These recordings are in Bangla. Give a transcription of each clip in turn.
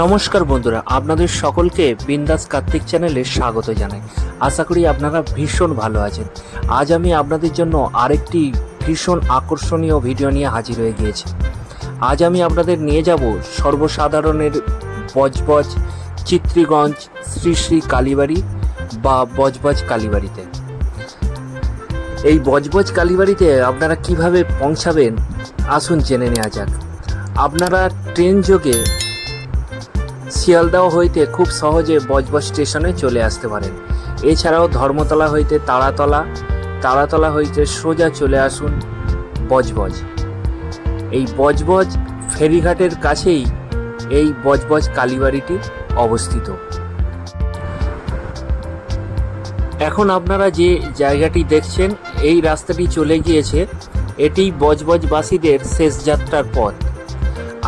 নমস্কার বন্ধুরা, আপনাদের সকলকে বিন্দাস কার্তিক চ্যানেলে স্বাগত জানাই। আশা করি আপনারা ভীষণ ভালো আছেন। আজ আমি আপনাদের জন্য আরেকটি ভীষণ আকর্ষণীয় ভিডিও নিয়ে হাজির হয়ে গিয়েছি। আজ আমি আপনাদের নিয়ে যাব সর্বসাধারণের বজবজ চিত্রীগঞ্জ শ্রী শ্রী কালীবাড়ি বা বজবজ কালীবাড়িতে। এই বজবজ কালীবাড়িতে আপনারা কীভাবে পৌঁছাবেন, আসুন জেনে নেওয়া যাক। আপনারা ট্রেন যোগে শিয়ালদাহ হইতে খুব সহজে বজবজ স্টেশনে চলে আসতে পারেন। এছাড়াও ধর্মতলা হইতে তারাতলা তারাতলা হইতে সোজা চলে আসুন বজবজ। এই বজবজ ফেরিঘাটের কাছেই এই বজবজ কালীবাড়িটি অবস্থিত। এখন আপনারা যে জায়গাটি দেখছেন, এই রাস্তাটি চলে গিয়েছে, এটি বজবজবাসীদের শেষ যাত্রার পথ।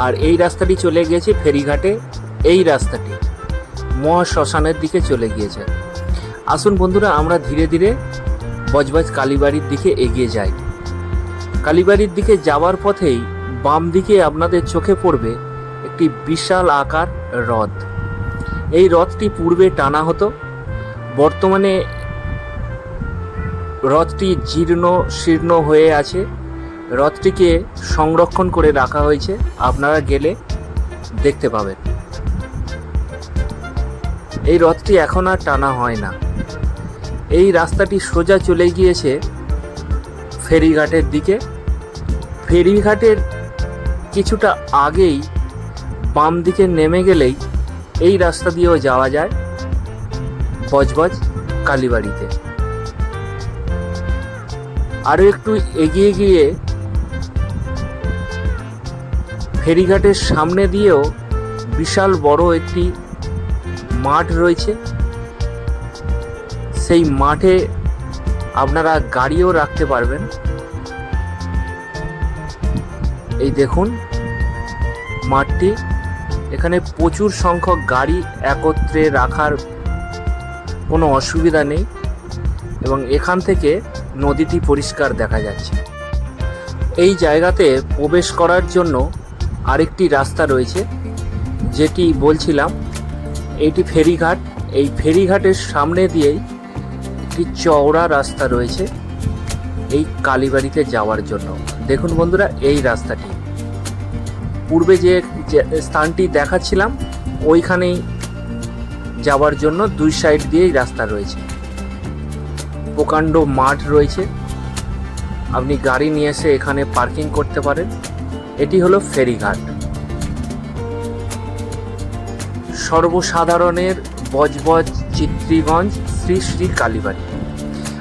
আর এই রাস্তাটি চলে গিয়েছে ফেরিঘাটে এই রাস্তাটি মহাশ্মশানের দিকে চলে গিয়েছে। আসুন বন্ধুরা, আমরা ধীরে ধীরে বজবজ কালীবাড়ির দিকে এগিয়ে যাই। কালীবাড়ির দিকে যাওয়ার পথেই বাম দিকে আপনাদের চোখে পড়বে একটি বিশাল আকার হ্রদ। এই হ্রদটি পূর্বে টানা হতো, বর্তমানে হ্রদটি জীর্ণ শীর্ণ হয়ে আছে। হ্রদটিকে সংরক্ষণ করে রাখা হয়েছে, আপনারা গেলে দেখতে পাবেন। এই রথটি এখন আর টানা হয় না। এই রাস্তাটি সোজা চলে গিয়েছে ফেরিঘাটের দিকে। ফেরিঘাটের কিছুটা আগেই বাম দিকে নেমে গেলেই এই রাস্তা দিয়েও যাওয়া যায় বজবজ কালীবাড়িতে। আরও একটু এগিয়ে গিয়ে ফেরিঘাটের সামনে দিয়েও বিশাল বড় একটি মাঠ রয়েছে। সেই মাঠে আপনারা গাড়িও রাখতে পারবেন। এই দেখুন, মাঠটি। এখানে প্রচুর সংখ্যক গাড়ি একত্রে রাখার কোনো অসুবিধা নেই এবং এখান থেকে নদীটি পরিষ্কার দেখা যাচ্ছে। এই জায়গাতে প্রবেশ করার জন্য আরেকটি রাস্তা রয়েছে, যেটি বলছিলাম এটি ফেরিঘাট। এই ফেরিঘাটের সামনে দিয়েই একটি চওড়া রাস্তা রয়েছে এই কালীবাড়িতে যাওয়ার জন্য। দেখুন বন্ধুরা, এই রাস্তাটি। পূর্বে যে স্থানটি দেখাচ্ছিলাম, ওইখানেই যাওয়ার জন্য দুই সাইড দিয়েই রাস্তা রয়েছে। প্রকাণ্ড মাঠ রয়েছে। আপনি গাড়ি নিয়ে এসে এখানে পার্কিং করতে পারেন। এটি হলো ফেরিঘাট। সর্বসাধারণের বজবজ চিত্রীগঞ্জ শ্রী শ্রী কালীবাড়ি।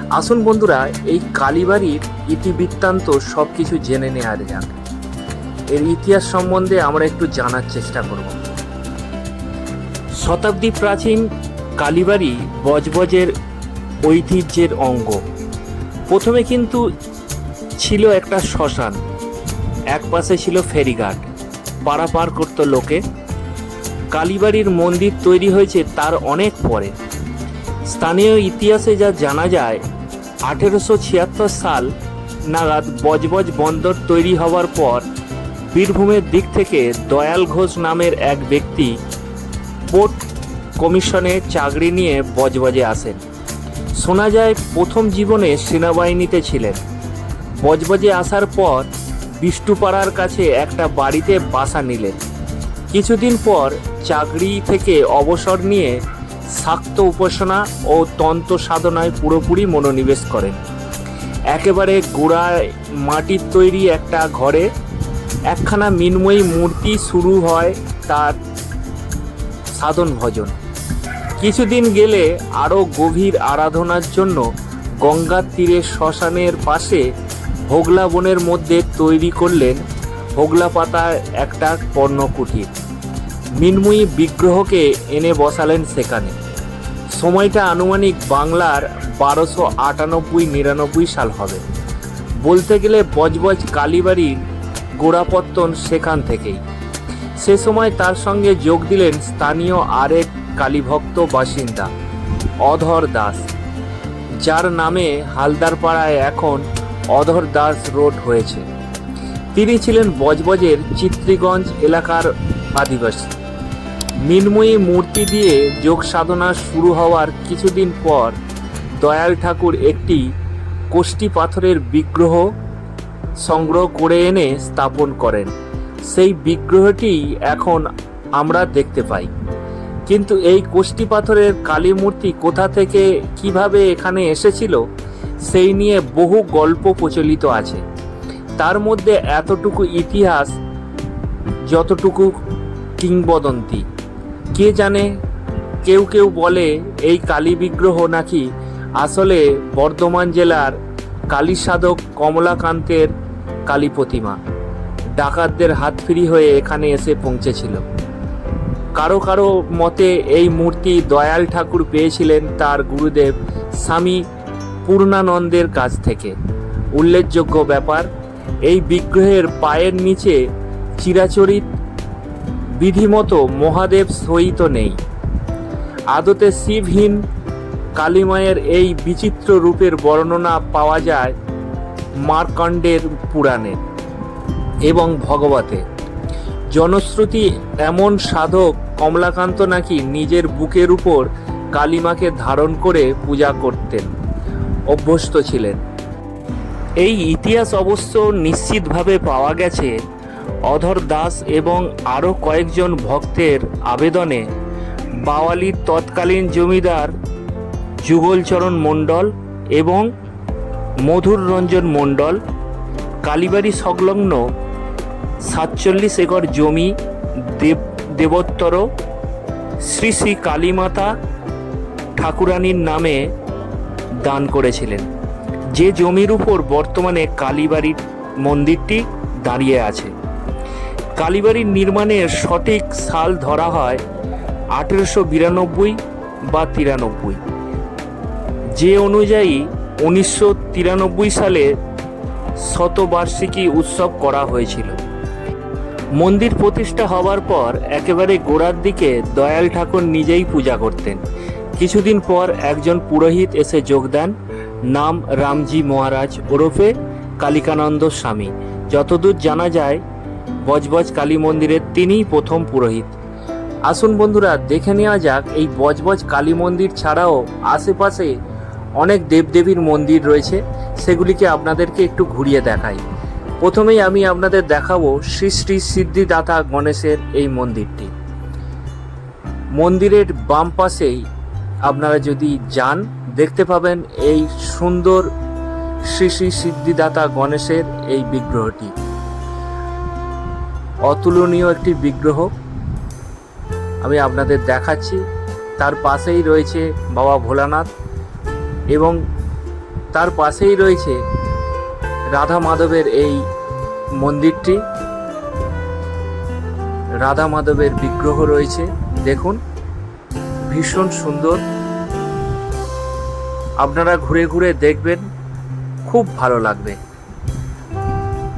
আসুন বন্ধুরা, এই কালীবাড়ির ইতিবৃত্তান্ত সব কিছু জেনে নেওয়া যাক। এর ইতিহাস সম্বন্ধে আমরা একটু জানার চেষ্টা করব। শতাব্দী প্রাচীন কালীবাড়ি বজবজের ঐতিহ্যের অঙ্গ। প্রথমে কিন্তু ছিল একটা শ্মশান, এক পাশে ছিল ফেরিঘাট পারাপার করতো লোকে। কালীবাড়ির মন্দির তৈরি হয়েছে তার অনেক পরে। স্থানীয় ইতিহাসে যা জানা যায়, আঠেরোশো ছিয়াত্তর সাল নাগাদ বজবজ বন্দর তৈরি হওয়ার পর বীরভূমের দিক থেকে দয়াল ঘোষ নামের এক ব্যক্তি পোর্ট কমিশনে চাকরি নিয়ে বজবজে আসেন। শোনা যায় প্রথম জীবনে সেনাবাহিনীতে ছিলেন। বজবজে আসার পর বিষ্টুপাড়ার কাছে একটা বাড়িতে বাসা নিলেন। কিছুদিন পর চাকরি থেকে অবসর নিয়ে শাক্ত উপাসনা ও তন্ত্র সাধনায় পুরোপুরি মনোনিবেশ করেন। একেবারে গোড়ায় মাটির তৈরি একটা ঘরে একখানা মিনময়ী মূর্তি শুরু হয় তার সাধন ভজন। কিছুদিন গেলে আরও গভীর আরাধনার জন্য গঙ্গার তীরে শ্মশানের পাশে হোগলা বনের মধ্যে তৈরি করলেন হোগলা পাতার একটা পর্ণকুটির মিনময়ী বিগ্রহকে এনে বসালেন সেখানে। সময়টা আনুমানিক বাংলার বারোশো আটানব্বই নিরানব্বই সাল হবে। বলতে গেলে বজবজ কালীবাড়ির গোড়াপত্তন সেখান থেকেই। সে সময় তার সঙ্গে যোগ দিলেন স্থানীয় আরেক কালীভক্ত বাসিন্দা, অধর দাস। যার নামে হালদারপাড়ায় এখন অধর দাস রোড হয়েছে। তিনি ছিলেন বজবজের চিত্রীগঞ্জ এলাকার আদিবাসী। মৃন্ময়ী মূর্তি দিয়ে যোগ সাধনা শুরু হওয়ার কিছুদিন পর দয়াল ঠাকুর একটি কোষ্টি পাথরের বিগ্রহ সংগ্রহ করে এনে স্থাপন করেন। সেই বিগ্রহটি এখন আমরা দেখতে পাই। কিন্তু এই কোষ্টি পাথরের কালী মূর্তি কোথা থেকে কীভাবে এখানে এসেছিল, সেই নিয়ে বহু গল্প প্রচলিত আছে। তার মধ্যে এতটুকু ইতিহাস, যতটুকু কিংবদন্তি। কে জানে, কেউ কেউ বলে এই কালী বিগ্রহ নাকি আসলে বর্ধমান জেলার কালী সাধক কমলাকান্তের কালী প্রতিমা। ডাকাতদের হাত ফ্রি হয়ে এখানে এসে পৌঁছেছিল। কারও কারও মতে এই মূর্তি দয়াল ঠাকুর পেয়েছিলেন তার গুরুদেব স্বামী পূর্ণানন্দের কাছ থেকে। উল্লেখযোগ্য ব্যাপার এই বিগ্রহের পায়ের নিচে চিরাচরিত বিধিমতো মহাদেব সহিত নেই। আদতে শিবহীন কালীমায়ের এই বিচিত্র রূপের বর্ণনা পাওয়া যায় মার্কণ্ডের পুরাণে এবং ভগবতে। জনশ্রুতি এমন সাধক কমলাকান্ত নাকি নিজের বুকের উপর কালিমাকে ধারণ করে পূজা করতেন। অভ্যস্ত ছিলেন। এই ইতিহাস অবশ্য নিশ্চিতভাবে পাওয়া গেছে। অধর দাস এবং আরও কয়েকজন ভক্তের আবেদনে বাওয়ালির তৎকালীন জমিদার যুগলচরণ মণ্ডল এবং মধুর রঞ্জন মণ্ডল, কালীবাড়ি সংলগ্ন সাতচল্লিশ একর জমি, দেব দেবোত্তর, শ্রী শ্রী কালীমাতা ঠাকুরানীর নামে দান করেছিলেন। যে জমির উপর বর্তমানে কালীবাড়ির মন্দিরটি দাঁড়িয়ে আছে। কালীবাড়ির নির্মাণের সঠিক সাল ধরা হয় আঠেরোশো বিরানব্বই বা তিরানব্বই। যে অনুযায়ী উনিশশো তিরানব্বই সালে শতবার্ষিকী উৎসব করা হয়েছিল। মন্দির প্রতিষ্ঠা হওয়ার পর একেবারে গোড়ার দিকে দয়াল ঠাকুর নিজেই পূজা করতেন। কিছুদিন পর একজন পুরোহিত এসে যোগ দেন। নাম রামজি মহারাজ ওরফে কালিকানন্দ স্বামী। যতদূর জানা যায়, বজবজ কালী মন্দিরের তিনিই প্রথম পুরোহিত। আসুন বন্ধুরা, দেখে নেওয়া যাক এই বজবজ কালী মন্দির ছাড়াও আশেপাশে অনেক দেবদেবীর মন্দির রয়েছে। সেগুলিকে আপনাদেরকে একটু ঘুরিয়ে দেখাই। প্রথমেই আমি আপনাদের দেখাবো শ্রী শ্রী সিদ্ধিদাতা গণেশের এই মন্দিরটি। মন্দিরের বাম পাশেই আপনারা যদি যান দেখতে পাবেন এই সুন্দর শ্রী শ্রী সিদ্ধিদাতা গণেশের এই বিগ্রহটি। অতুলনীয় একটি বিগ্রহ। আমি আপনাদের দেখাচ্ছি। তার পাশেই রয়েছে বাবা ভোলানাথ এবং তার পাশেই রয়েছে রাধা মাধবের এই মন্দিরটি। রাধা মাধবের বিগ্রহ রয়েছে। দেখুন, ভীষণ সুন্দর। আপনারা ঘুরে ঘুরে দেখবেন, খুব ভালো লাগবে।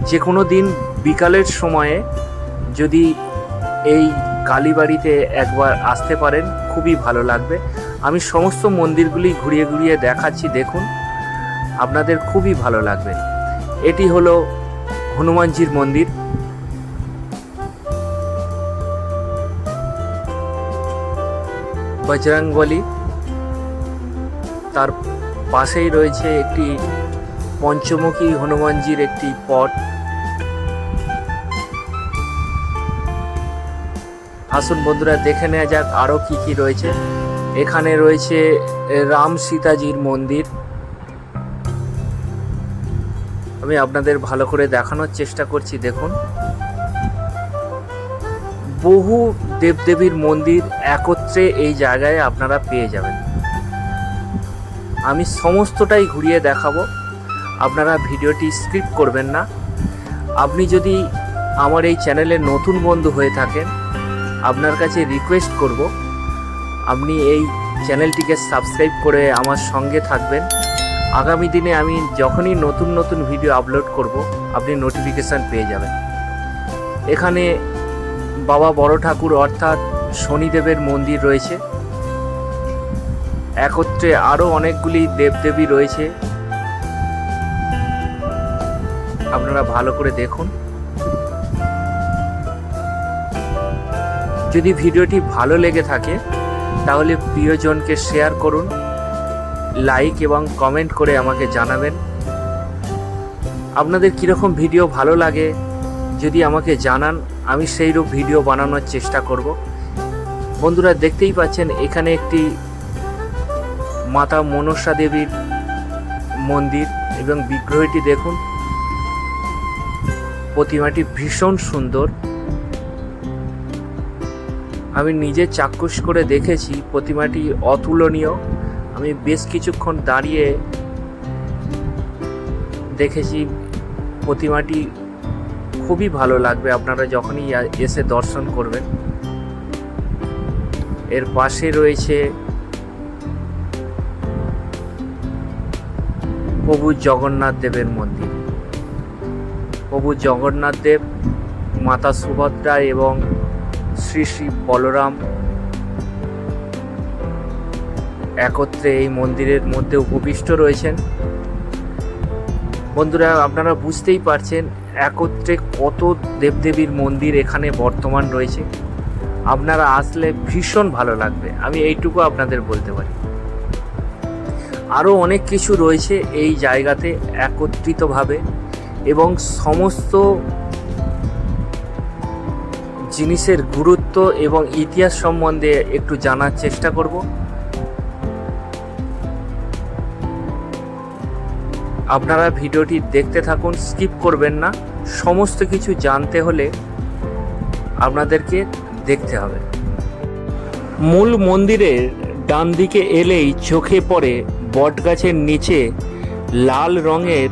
যে কোনো দিন বিকালের সময়ে যদি এই কালীবাড়িতে একবার আসতে পারেন, খুবই ভালো লাগবে। আমি সমস্ত মন্দিরগুলি ঘুরিয়ে ঘুরিয়ে দেখাচ্ছি, দেখুন। আপনাদের খুবই ভালো লাগবে। এটি হলো হনুমানজির মন্দির। বজরংবলী তার পাশেই রয়েছে একটি পঞ্চমুখী হনুমানজির একটি পট। আসুন বন্ধুরা, দেখে নেওয়া যাক আরও কি কি রয়েছে। এখানে রয়েছে রাম সীতাজির মন্দির। আমি আপনাদের ভালো করে দেখানোর চেষ্টা করছি, দেখুন। বহু দেবদেবীর মন্দির একত্রে এই জায়গায় আপনারা পেয়ে যাবেন। আমি সমস্তটাই ঘুরিয়ে দেখাবো। আপনারা ভিডিওটি স্কিপ করবেন না। আপনি যদি আমার এই চ্যানেলে নতুন বন্ধু হয়ে থাকেন, আপনার কাছে রিকোয়েস্ট করব, আপনি এই চ্যানেলটিকে সাবস্ক্রাইব করে আমার সঙ্গে থাকবেন। আগামী দিনে আমি যখনই নতুন নতুন ভিডিও আপলোড করব, আপনি নোটিফিকেশান পেয়ে যাবেন। এখানে বাবা বড় ঠাকুর অর্থাৎ শনিদেবের মন্দির রয়েছে। একত্রে আরও অনেকগুলি দেবদেবী রয়েছে। আপনারা ভালো করে দেখুন। যদি ভিডিওটি ভালো লেগে থাকে, তাহলে প্রিয়জনকে শেয়ার করুন, লাইক এবং কমেন্ট করে আমাকে জানাবেন। আপনাদের কীরকম ভিডিও ভালো লাগে যদি আমাকে জানান, আমি সেইরূপ ভিডিও বানানোর চেষ্টা করব। বন্ধুরা, দেখতেই পাচ্ছেন, এখানে একটি মাতা মনসা দেবীর মন্দির এবং বিগ্রহটি দেখুন। প্রতিমাটি ভীষণ সুন্দর। আমি নিজে চাক্ষুষ করে দেখেছি, প্রতিমাটি অতুলনীয়। আমি বেশ কিছুক্ষণ দাঁড়িয়ে দেখেছি, প্রতিমাটি খুবই ভালো লাগবে আপনারা যখনই এসে দর্শন করবেন। এর পাশে রয়েছে প্রভু জগন্নাথ দেবের মন্দির। প্রভু জগন্নাথ দেব, মাতা সুভদ্রা এবং শ্রী শ্রী বলরাম একত্রে এই মন্দিরের মধ্যে উপবিষ্ট রয়েছেন। বন্ধুরা, আপনারা বুঝতেই পারছেন একত্রে কত দেবদেবীর মন্দির এখানে বর্তমান রয়েছে। আপনারা আসলে ভীষণ ভালো লাগবে। আমি এইটুকু আপনাদের বলতে পারি। আরও অনেক কিছু রয়েছে এই জায়গাতে একত্রিতভাবে এবং সমস্ত জিনিসের গুরুত্ব এবং ইতিহাস সম্বন্ধে একটু জানার চেষ্টা করব। আপনারা ভিডিওটি দেখতে থাকুন, স্কিপ করবেন না। সমস্ত কিছু জানতে হলে আপনাদেরকে দেখতে হবে। মূল মন্দিরের ডান দিকে এলেই চোখে পড়ে বটগাছের নিচে লাল রঙের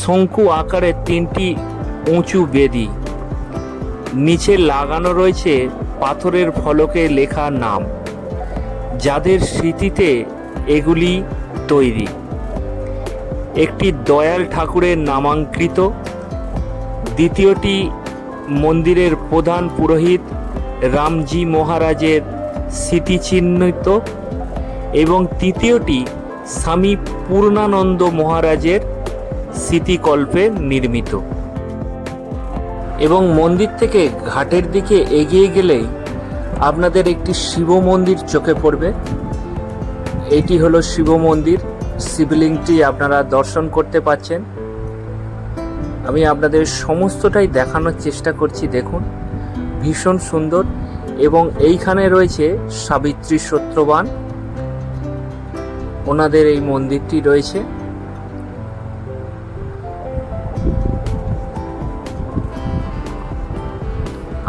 শঙ্কু আকারের তিনটি উঁচু বেদি। নিচে লাগানো রয়েছে পাথরের ফলকে লেখা নাম, যাদের স্মৃতিতে এগুলি তৈরি। একটি দয়াল ঠাকুরের নামাঙ্কৃত, দ্বিতীয়টি মন্দিরের প্রধান পুরোহিত রামজি মহারাজের স্মৃতিচিহ্নিত এবং তৃতীয়টি স্বামী পূর্ণানন্দ মহারাজের স্মৃতিকল্পে নির্মিত। এবং মন্দির থেকে ঘাটের দিকে এগিয়ে গেলেই আপনাদের একটি শিব মন্দির চোখে পড়বে। এটি হলো শিব মন্দির। শিবলিঙ্গটি আপনারা দর্শন করতে পাচ্ছেন। আমি আপনাদের সমস্তটাই দেখানোর চেষ্টা করছি, দেখুন। ভীষণ সুন্দর। এবং এইখানে রয়েছে সাবিত্রী সত্যবান। ওনাদের এই মন্দিরটি রয়েছে।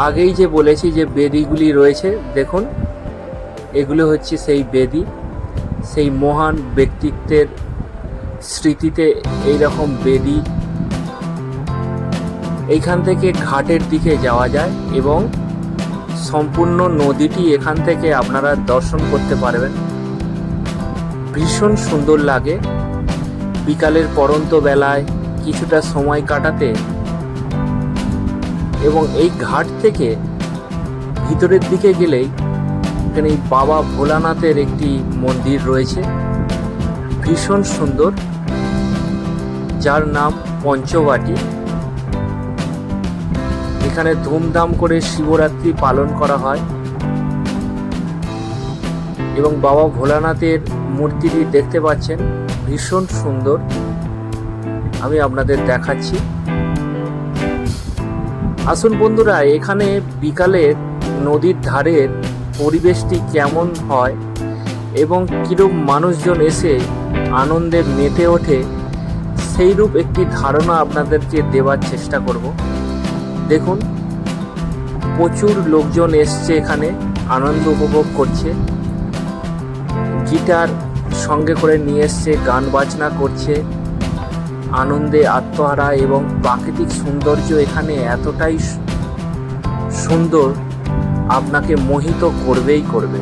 আগেই যে বলেছি যে বেদিগুলি রয়েছে, দেখুন, এগুলো হচ্ছে সেই বেদি, সেই মহান ব্যক্তিত্বের স্মৃতিতে এই রকম বেদি। এইখান থেকে ঘাটের দিকে যাওয়া যায় এবং সম্পূর্ণ নদীটি এখান থেকে আপনারা দর্শন করতে পারবেন। ভীষণ সুন্দর লাগে। বিকালের পরন্ত বেলায় কিছুটা সময় কাটাতে এবং এই ঘাট থেকে ভিতরের দিকে গেলেই এখানে বাবা ভোলানাথের একটি মন্দির রয়েছে। ভীষণ সুন্দর। যার নাম পঞ্চবাটি। এখানে ধুমধাম করে শিবরাত্রি পালন করা হয়। এবং বাবা ভোলানাথের মূর্তিটি দেখতে পাচ্ছেন। ভীষণ সুন্দর। আমি আপনাদের দেখাচ্ছি। আসুন বন্ধুরা, এখানে বিকালের নদীর ধারের পরিবেশটি কেমন হয় এবং কীরূপ মানুষজন এসে আনন্দে মেতে ওঠে, সেইরূপ একটি ধারণা আপনাদেরকে দেওয়ার চেষ্টা করব। দেখুন, প্রচুর লোকজন এসছে এখানে, আনন্দ উপভোগ করছে। গিটার সঙ্গে করে নিয়ে এসছে, গান বাজনা করছে। আনন্দে আত্মহারা এবং প্রাকৃতিক সৌন্দর্য এখানে এতটাই সুন্দর, আপনাকে মোহিত করবেই করবে।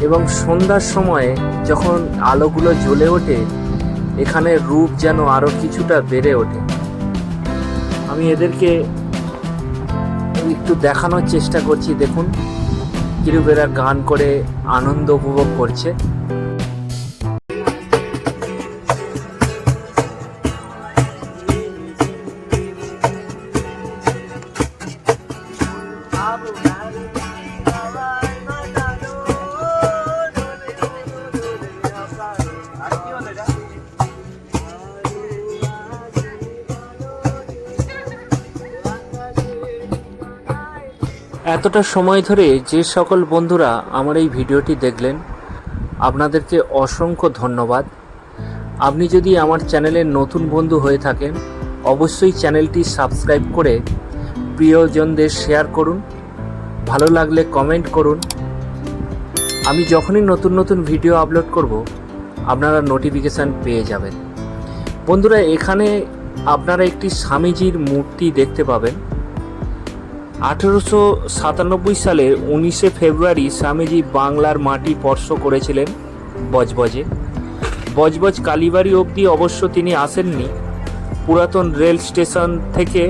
এবং সন্ধ্যার সময়ে যখন আলোগুলো জ্বলে ওঠে, এখানে রূপ যেন আরও কিছুটা বেড়ে ওঠে। আমি এদেরকে একটু দেখানোর চেষ্টা করছি, দেখুন। কিরূপ এরা গান করে আনন্দ উপভোগ করছে। এতটা সময় ধরে যে সকল বন্ধুরা আমার এই ভিডিওটি দেখলেন, আপনাদেরকে অসংখ্য ধন্যবাদ। আপনি যদি আমার চ্যানেলের নতুন বন্ধু হয়ে থাকেন, অবশ্যই চ্যানেলটি সাবস্ক্রাইব করে প্রিয়জনদের শেয়ার করুন, ভালো লাগলে কমেন্ট করুন। আমি যখনই নতুন নতুন ভিডিও আপলোড করব, আপনারা নোটিফিকেশান পেয়ে যাবেন। বন্ধুরা, এখানে আপনারা একটি স্বামীজির মূর্তি দেখতে পাবেন। আঠেরোশো সাতানব্বই সালের উনিশে ফেব্রুয়ারি স্বামীজি বাংলার মাটি স্পর্শ করেছিলেন বজবজে। বজবজ কালীবাড়ি অবধি অবশ্য তিনি আসেননি। পুরাতন রেল স্টেশন থেকে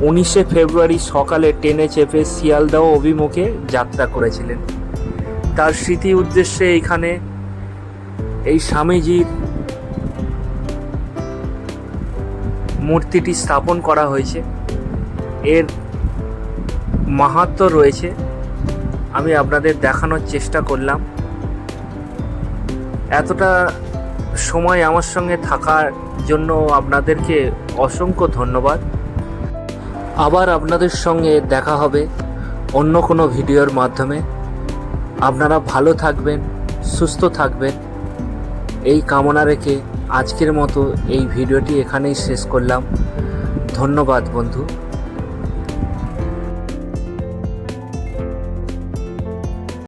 উনিশে ফেব্রুয়ারি সকালে ট্রেনে চেপে শিয়ালদাহ অভিমুখে যাত্রা করেছিলেন। তার স্মৃতি উদ্দেশ্যে এখানে এই স্বামীজির মূর্তিটি স্থাপন করা হয়েছে। এর মাহাত্ম রয়েছে। আমি আপনাদের দেখানোর চেষ্টা করলাম। এতটা সময় আমার সঙ্গে থাকার জন্য আপনাদেরকে অসংখ্য ধন্যবাদ। আবার আপনাদের সঙ্গে দেখা হবে অন্য কোনো ভিডিওর মাধ্যমে। আপনারা ভালো থাকবেন, সুস্থ থাকবেন। এই কামনা রেখে আজকের মতো এই ভিডিওটি এখানেই শেষ করলাম। ধন্যবাদ বন্ধু।